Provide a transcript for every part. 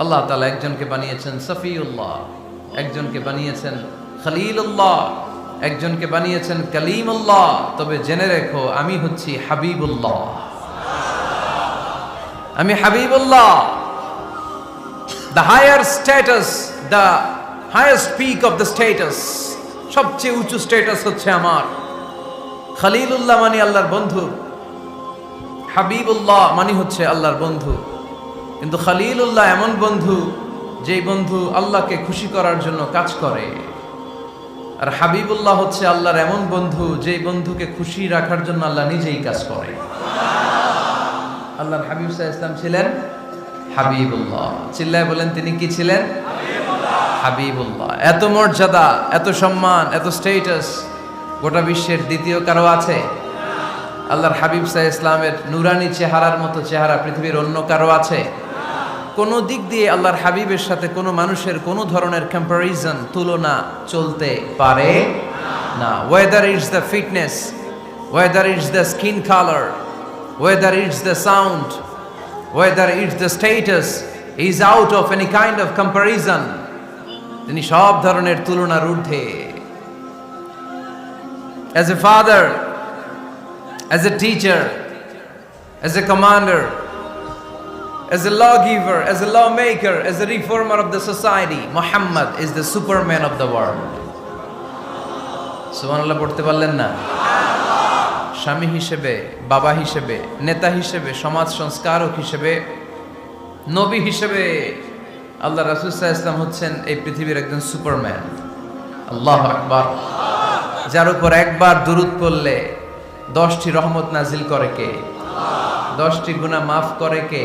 আল্লাহ তালা একজনকে বানিয়েছেন সফিউল্লাহ, একজনকে বানিয়েছেন খলিলুল্লাহ, একজনকে বানিয়েছেন কালিমুল্লাহ। তবে জেনে রেখো, আমি হচ্ছি হাবিবুল্লাহ। আমি Habibullah. The higher status the higher speak of the status সবচেয়ে উঁচু স্ট্যাটাস হচ্ছে আমার। খালিলুল্লাহ মানে আল্লাহর বন্ধু। হাবিবুল্লাহ মানে হচ্ছে আল্লাহর বন্ধু। কিন্তু খালিলুল্লাহ এমন বন্ধু, যেই বন্ধু আল্লাহকে খুশি করার জন্য কাজ করে। আর হাবিবুল্লাহ হচ্ছে আল্লাহর এমন বন্ধু, যেই বন্ধুকে খুশি রাখার জন্য আল্লাহ নিজেই কাজ করে। আল্লাহর হাবিব সাহা ইসলাম ছিলেন হাবিবুল্লাহ। চিল্লায় বলেন, তিনি কি ছিলেন? হাবিবুল্লাহ। এত মর্যাদা, এত সম্মান, এত স্টেটাস গোটা বিশ্বের দ্বিতীয় কারও আছে? আল্লাহর হাবিব সাহ ইসলামের নুরানি চেহারার মতো চেহারা পৃথিবীর অন্য কারও আছে? কোনো দিক দিয়ে আল্লাহর হাবিবের সাথে কোনো মানুষের কোনো ধরনের কম্প্যারিজন তুলনা চলতে পারে না। Whether it's the fitness whether it's the skin colour whether it's the sound whether it's the status is out of any kind of comparison তিনি সব ধরনের তুলনার ঊর্ধ্বে। As a father as a teacher, as a commander, as a lawgiver, as a lawmaker, as a reformer of the society, Muhammad is the superman of the world. সুবহানাল্লাহ পড়তে পারলেন না? স্বামী হিসেবে বাবা হিসেবে নেতা হিসেবে সমাজ সংস্কারক হিসেবে নবী হিসেবে আল্লাহ রাসুল ইসলাম হচ্ছেন এই পৃথিবীর একজন সুপারম্যান। আল্লাহ আকবার। যার উপর একবার দুরুদ পড়লে দশটি রহমত নাজিল করে কে? দশটি গুণা মাফ করে কে?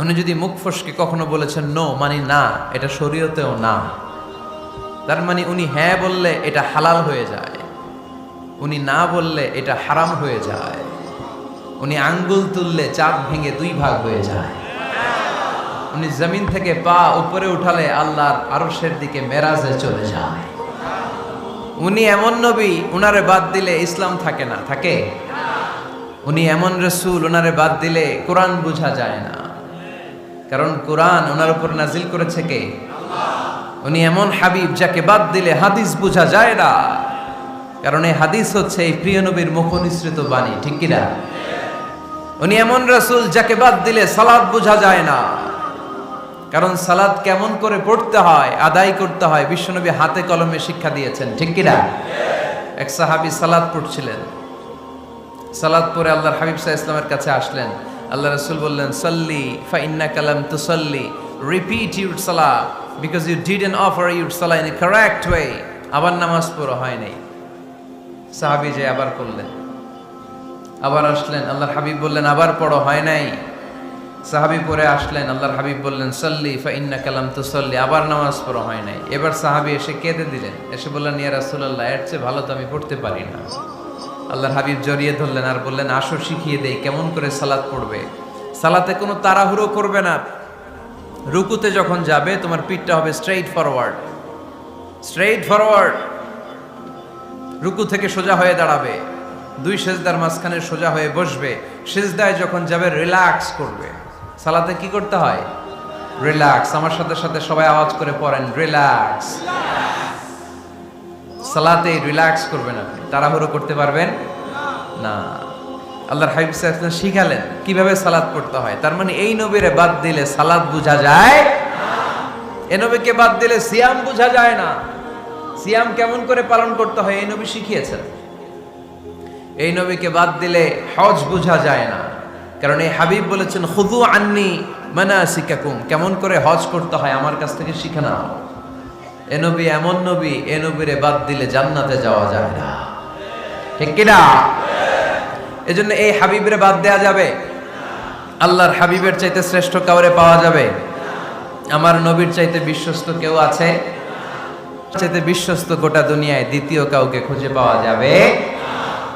উনি যদি মুখ ফসকে কখনো বলেছেন, নো মানে না, এটা শরীয়তেও না। তার মানে উনি হ্যাঁ বললে এটা হালাল হয়ে যায়। উনি না বললে এটা হারাম হয়ে যায়। উনি আঙ্গুল তুললে চাঁদ ভেঙে দুই ভাগ হয়ে যায়। উনি জমিন থেকে পা উপরে উঠালে আল্লাহর আরশের দিকে মেরাজে চলে যায়। উনি এমন নবী, উনারে বাদ দিলে ইসলাম থাকে না, থাকে? উনি এমন রসুল ওনারে বাদ দিলে কোরআন বোঝা যায় না। কারণ কোরআন ওনার উপর নাজিল করেছে কে? উনি এমন হাবিব যাকে বাদ দিলে হাদিস বোঝা যায় না। কারণ এই হাদিস হচ্ছে এই প্রিয় নবীর মুখ নিঃসৃত বাণী, ঠিক কিনা উনি এমন রসুল যাকে বাদ দিলে সালাদ বোঝা যায় না। কারণ সালাদ কেমন করে পড়তে হয়, আদায় করতে হয়, বিশ্বনবী হাতে কলমে শিক্ষা দিয়েছেন, ঠিক কিনা এক সাহাবি সালাদ পড়ছিলেন। সালাদ পরে আল্লাহর হাবিব সাহা ইসলামের কাছে আসলেন। আল্লাহ রসুল বললেন, সল্লি ফা ইন্না কালাম তু সল্লি repeat your salah because you didn't offer your salah in correct way আবার নামাজ পড়ো হয় নাই। সাহাবি যে আবার করলেন। আবার আসলেন, আল্লাহর হাবিব বললেন, আবার পড়ো হয় নাই। সাহাবি পরে আসলেন, আল্লাহর হাবিব বললেন, সল্লি ফা ইন্না কালাম তু সল্লি আবার নামাজ পড়ো হয় নাই। এবার সাহাবি এসে কেঁদে দিলেন। এসে বললেন, ইয়া রাসূলুল্লাহ, এর চেয়ে ভালো তো আমি পড়তে পারি না। আল্লাহর হাবিব জড়িয়ে ধরলেন আর বললেন, আসো, শিখিয়ে দেই, কেমন করে সালাত পড়বে? সালাতে কোনো তাড়াহুড়ো করবে না। রুকুতে যখন যাবে, তোমার পিঠটা হবে স্ট্রেইট ফরওয়ার্ড স্ট্রেইট ফরওয়ার্ড রুকু থেকে সোজা হয়ে দাঁড়াবে। দুই সেজদার মাঝখানে সোজা হয়ে বসবে। সেজদায় যখন যাবে রিল্যাক্স করবে। সালাতে কি করতে হয়? রিল্যাক্স আমার সাথে সাথে সবাই আওয়াজ করে পড়েন রিল্যাক্স সালাতে রিল্যাক্স করবেন আপনি। তাড়াহুড়ো করতে পারবেন? না। আল্লাহর হাবিব সাহেব শিখালেন কীভাবে সালাদ পড়তে হয়। তার মানে এই নবীরে বাদ দিলে সালাদ বোঝা যায়? এ নবীকে বাদ দিলে সিয়াম বোঝা যায় না। সিয়াম কেমন করে পালন করতে হয় এই নবী শিখিয়েছেন। এই নবীকে বাদ দিলে হজ বোঝা যায় না। কারণ এই হাবিব বলেছেন খুদু আন্নি মানা কেমন করে হজ করতে হয় আমার কাছ থেকে শিখে নাও। এ নবী এমন নবী, এ নবীরে বাদ দিলে জান্নাতে যাওয়া যায় না। ঠিক কিনা? এজন্য এই হাবিবরে বাদ দেয়া যাবে। আল্লাহর হাবিবের চাইতে শ্রেষ্ঠ কাউরে পাওয়া যাবে। আমার নবীর চাইতে বিশ্বস্ত কেউ আছে? চাইতে বিশ্বস্ত গোটা দুনিয়ায় দ্বিতীয় কাউকে খুঁজে পাওয়া যাবে?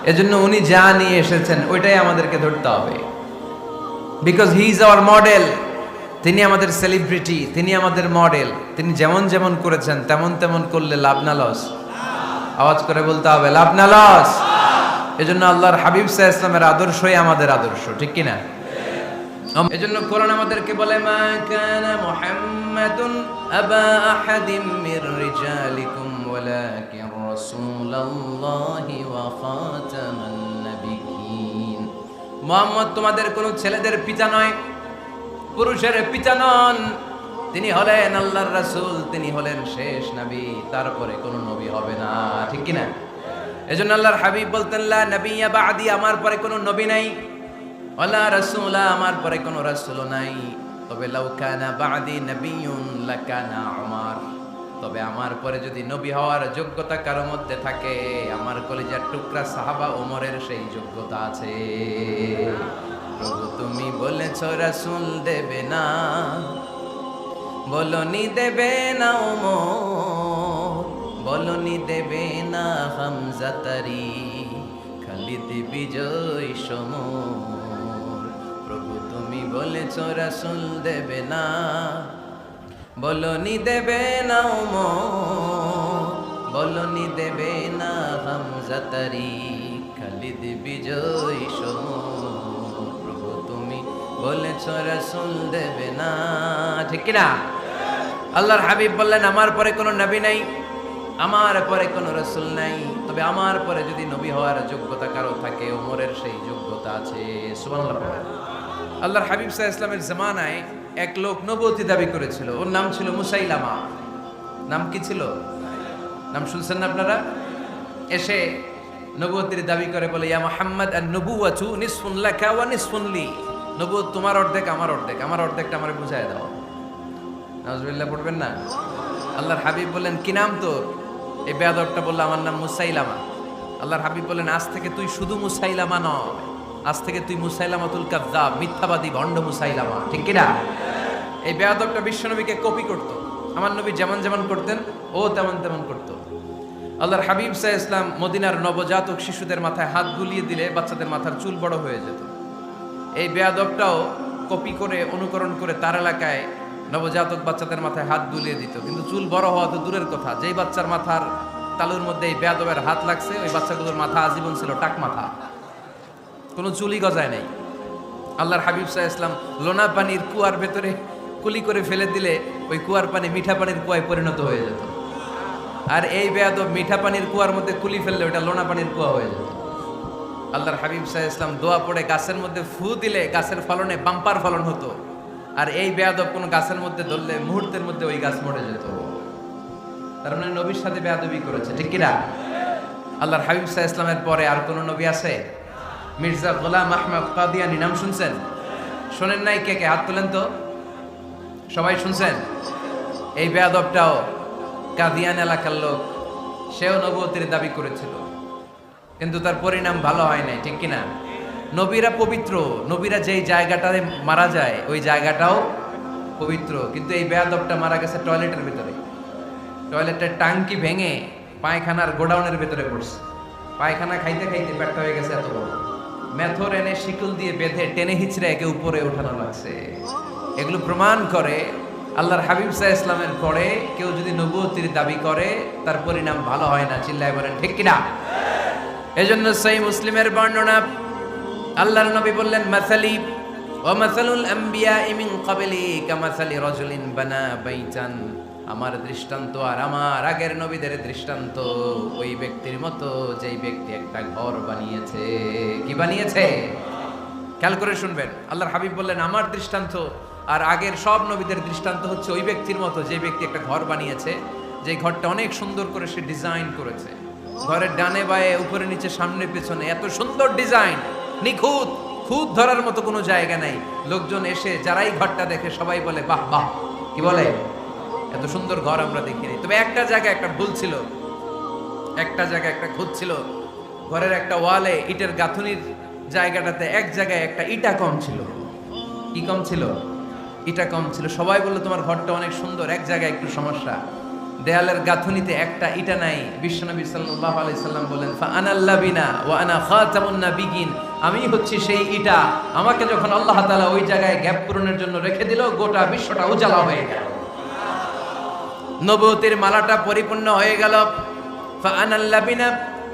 এজন্য উনি যা নিয়ে এসেছেন, ওইটাই আমাদেরকে ধরতে হবে। Because he is our model তিনি আমাদের সেলিব্রিটি তিনি আমাদের মডেল তিনি যেমন যেমন করেছেন, তেমন তেমন করলে লাভ না লস আওয়াজ করে বলতে হবে, লাভ না লস এজন্য আল্লাহর হাবিব সাহ ইসলামের আদর্শই আমাদের আদর্শ, ঠিক কিনা? এজন্য কোরআন আমাদেরকে বলে, মা কানা মুহাম্মাদুন আবা আহাদিম মির রিজালিকুম ওয়ালাকিন রাসূলুল্লাহি ওয়া খাতামান নাবিয়িন মুহাম্মদ তোমাদের কোন ছেলেদের পিতা নয় পুরুষের পিতা নন, তিনি হলেন আল্লাহর রাসূল, তিনি হলেন শেষ নবী, তারপরে কোন নবী হবে না, ঠিক কি না এজন্য আল্লাহর হাবিব বলতেন নবিয়্যা বাদি, আমার পরে কোনো নবী নাই। ওয়ালা রাসূলা, আমার পরে কোনো রাসূল নাই। তবে লাউ কানা বাদি নবিয়্যুন লাকানা আমার তবে আমার পরে যদি নবী হওয়ার যোগ্যতা কারও মধ্যে থাকে, আমার কলেজের টুকরা সাহাবা ওমরের সেই যোগ্যতা আছে। প্রভু তুমি বলেছ রাসূল দেবে না, বলনি দেবে না ওমর, বলনি দেবে না হামজা তারি খালিদ বিজয় সমর। প্রভু তুমি বলেছ রাসূল দেবে না, বলনি দেবে না ওমর, বলনি দেবে না হামজা তারি খালিদ বিজয় সমর। বলেছ রাসূল দেবে না। ঠিক না আল্লাহর হাবিব বললেন, আমার পরে কোনো নবী নাই, আমার পরে কোনো রসুল নাই। তবে আমার পরে যদি নবী হওয়ার যোগ্যতা কারও থাকে ওমরের সেই যোগ্যতা আছে। পড়েন। আল্লাহর হাবিব সাহা ইসলামের জামানায় এক লোক নবতী দাবি করেছিল। ওর নাম ছিল মুসাইলামা। নাম কি ছিল? নাম শুনছেন না আপনারা? এসে নবতির দাবি করে বলে, ইয়া মোহাম্মদ আর নবুয়াচু নিসফুন লাকা ওয়া নিসফুন লি তোমার অর্ধেক, আমার অর্ধেক, আমার অর্ধেকটা আমার বুঝাই দাও। নাজবিল্লাহ পড়বেন না? আল্লাহর হাবিব বললেন, কি নাম তোর? এই বেয়াদবটা বলল, আমার নাম মুসাইলামা। আল্লাহর হাবিব বললেন, আজ থেকে তুই শুধু মুসাইলামা নয়, আজ থেকে তুই মুসাইলামাতুল কাযযাব, মিথ্যাবাদী, ভণ্ড মুসাইলামা। ঠিক কি না এই বেয়াদবটা বিশ্বনবীকে কপি করতো। আমার নবী যেমন যেমন করতেন, ও তেমন তেমন করতো। আল্লাহর হাবিব সাহ ইসলাম মদিনার নবজাতক শিশুদের মাথায় হাত গুলিয়ে দিলে বাচ্চাদের মাথার চুল বড় হয়ে যেত। এই বেয়াদবটাও কপি করে, অনুকরণ করে তার এলাকায় নবজাতক বাচ্চাদের মাথায় হাত বুলিয়ে দিত। কিন্তু চুল বড় হওয়া তো দূরের কথা। যেই বাচ্চার মাথার তালুর মধ্যে এই বেয়াদবের হাত লাগছে, ওই বাচ্চাগুলোর মাথা আজীবন ছিল টাক মাথা। কোনো চুলই গজায় নাই। আল্লাহর হাবিব সাহা ইসলাম লোনা পানির কুয়ার ভেতরে কুলি করে ফেলে দিলে ওই কুয়ার পানি মিঠা পানির কুয়ায় পরিণত হয়ে যেত। আর এই বেয়াদব মিঠা পানির কুয়ার মধ্যে কুলি ফেললে ওটা লোনা পানির কুয়া হয়ে যেত। আল্লাহর হাবিব সাহা ইসলাম দোয়া পড়ে গাছের মধ্যে ফু দিলে গাছের ফলনে বাম্পার ফলন হতো। আর এই বেয়াদব কোনো গাছের মধ্যে ধরলে মুহূর্তের মধ্যে ওই গাছ মরে যেত। তার মানে নবীর সাথে বেয়াদবি করেছে, ঠিক কিনা? আল্লাহর হাবিব সাহা ইসলামের পরে আর কোনো নবী আছে? মির্জা গোলাম আহমদ কাদিয়ানি, নাম শুনছেন? শোনেন নাই কে কে? হাত তোলেন তো। সবাই শুনছেন? এই বেয়াদবটাও কাদিয়ান এলাকার লোক, সেও নবতির দাবি করেছিল। কিন্তু তার পরিণাম ভালো হয় নাই, ঠিক কিনা? নবীরা পবিত্র, নবীরা যেই জায়গাটায় মারা যায়, ওই জায়গাটাও পবিত্র। কিন্তু এই বেয়াদবটা মারা গেছে টয়লেটের ভিতরে। টয়লেটের টাঙ্কি ভেঙে পায়খানার গোডাউনের ভিতরে পড়ছে। পায়খানা খাইতে খাইতে পেটটা হয়ে গেছে এত বড়। এনে শিকল দিয়ে বেঁধে টেনে হিচড়ে একে উপরে ওঠানো লাগছে। এগুলো প্রমাণ করে আল্লাহর হাবিব সাহা ইসলামের পরে কেউ যদি নবুয়তির দাবি করে, তার পরিণাম ভালো হয় না, চিল্লায় বলেন, ঠিক কিনা? এজন্য সেই মুসলিমের বর্ণনা আল্লাহর নবী বললেন, মাসালি ও মাসালুল আম্বিয়া ইমিন কাবিলি কামাসালি রজুলিন বানা বাইচান আমার দৃষ্টান্ত আর আমার আগের নবীদের দৃষ্টান্ত ওই ব্যক্তির মতো যেই ব্যক্তি একটা ঘর বানিয়েছে। কি বানিয়েছে? খেয়াল করে শুনবেন, আল্লাহর হাবিব বললেন, আমার দৃষ্টান্ত আর আগের সব নবীদের দৃষ্টান্ত হচ্ছে ওই ব্যক্তির মতো যে ব্যক্তি একটা ঘর বানিয়েছে যে ঘরটা অনেক সুন্দর করে সে ডিজাইন করেছে। ঘরের ডানে বায়ে, উপরে নিচে, সামনে, পেছনে, এত সুন্দর ডিজাইন, নিখুঁত, খুঁত ধরার মতো কোনো জায়গা নাই। লোকজন এসে যারাই ঘরটা দেখে সবাই বলে, বাহ বাহ। কি বলে? এত সুন্দর ঘর আমরা দেখিনি। তবে একটা জায়গায় একটা ভুল ছিল। একটা জায়গায় একটা খুঁত ছিল। ঘরের একটা ওয়ালে ইটের গাঁথুনির জায়গাটাতে এক জায়গায় একটা ইটা কম ছিল। কি কম ছিল? ইটা কম ছিল। সবাই বলল, তোমার ঘরটা অনেক সুন্দর, এক জায়গায় একটু সমস্যা। দেয়ালের গাঁথুনিতে একটা ইটা নাই। বিশ্বনবী সাল্লাল্লাহু আলাইহি সাল্লাম বলেন ফা আনাল্লাবিনা ওয়া আনা খাতামুন নাবিয়িন। আমি হচ্ছি সেই ইটা। আমাকে যখন আল্লাহ তাআলা ওই জায়গায় গ্যাপ পূরণের জন্য রেখে দিল, গোটা বিশ্বটা উজালা হয়ে গেল। নবুয়তের মালাটা পরিপূর্ণ হয়ে গেল। ফা আনাল্লাবিনা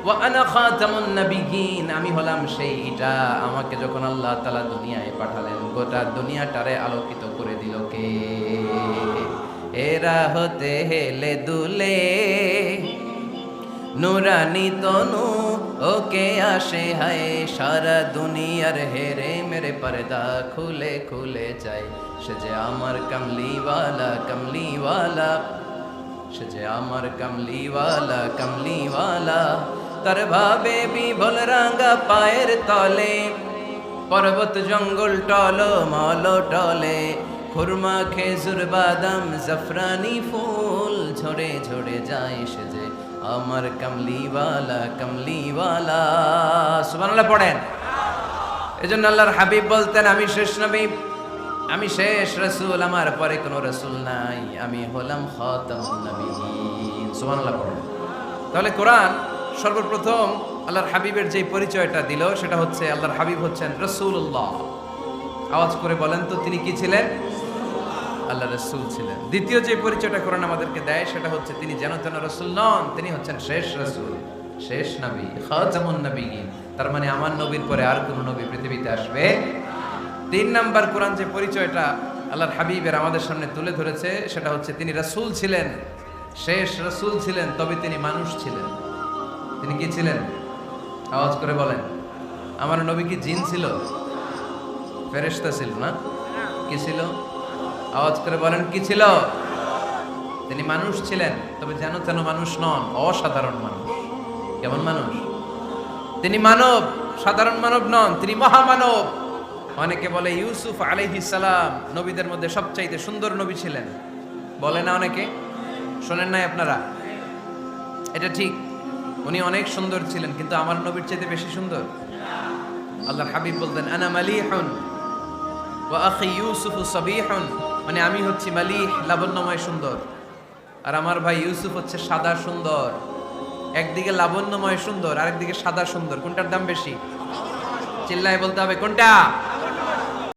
ওয়া আনা খাতামুন নাবিয়িন। আমি হলাম সেই ইটা। আমাকে যখন আল্লাহ তালা দুনিয়ায় পাঠালেন, গোটা দুনিয়াটারে আলোকিত করে দিল কে? এরা হতে হেলে দুলে। নুরানি তনু, ওকে আসে হায়, সারা দুনিয়ার হেরে মেরে পর্দা খুলে খুলে যায় সে যে আমার কমলিওয়ালা কমলিওয়ালা। সে যে আমার কমলিওয়ালা কমলিওয়ালা। তার ভাবে বিভল রাঙ্গা পায়ের তলে, পর্বত জঙ্গল টল মল টলে। খুরমা, খেজুর, বাদাম, জাফরানি ফুল, ঝরে ঝরে যায় সেজে। আমার কমলিওয়ালা কমলিওয়ালা। সুবহানাল্লাহ পড়েন। এজন্য আল্লাহর হাবিব বলতেন, আমি শেষ নবী, আমি শেষ রসুল, আমার পরে কোনো রসুল নাই। আমি হলাম সুবহানাল্লাহ পড়েন। তাহলে কোরআন সর্বপ্রথম আল্লাহর হাবিবের যে পরিচয়টা দিল, সেটা হচ্ছে আল্লাহর হাবিব হচ্ছেন রসুল্লাহ আওয়াজ করে বলেন তো, তিনি কি ছিলেন? আল্লাহ রসুল ছিলেন। দ্বিতীয় যে পরিচয়টা কোরআন আমাদেরকে দেয়, সেটা হচ্ছে তিনি যেন তেন রসুল নন, তিনি হচ্ছেন শেষ রসুল, শেষ নবী, খাতামুন নবীন তার মানে আমার নবীর পরে আর কোন নবী পৃথিবীতে আসবে তিন নাম্বার কোরআন যে পরিচয়টা আল্লাহর হাবিবের আমাদের সামনে তুলে ধরেছে, সেটা হচ্ছে তিনি রসুল ছিলেন, শেষ রসুল ছিলেন, তবে তিনি মানুষ ছিলেন। তিনি কি ছিলেন? আওয়াজ করে বলেন। আমার নবী কি জিন ছিল? ফেরেশতা ছিল না? কি ছিল? আওয়াজ করে বলেন, কি ছিল? তিনি মানুষ ছিলেন, তবে যেন তেন মানুষ নন, অসাধারণ মানুষ। কেমন মানুষ? তিনি মানব, সাধারণ মানব নন, তিনি মহামানব। অনেকে বলে ইউসুফ সালাম নবীদের মধ্যে সবচাইতে সুন্দর নবী ছিলেন। বলে না অনেকে? শোনেন নাই আপনারা? এটা ঠিক, উনি অনেক সুন্দর ছিলেন, কিন্তু আমার নবীর চাইতে বেশি সুন্দর। আল্লাহ হাবিব বলতেন, আনা মালিহুন, ওয়া আখি ইউসুফু সাবিহুন। মানে আমি হচ্ছি মালিহ, লাবণ্যময় সুন্দর। আর আমার ভাই ইউসুফ হচ্ছে সাদা সুন্দর। একদিকে লাবণ্যময় সুন্দর, আরেকদিকে সাদা সুন্দর। কোনটার দাম বেশি? চিল্লায় বলতে হবে, কোনটা?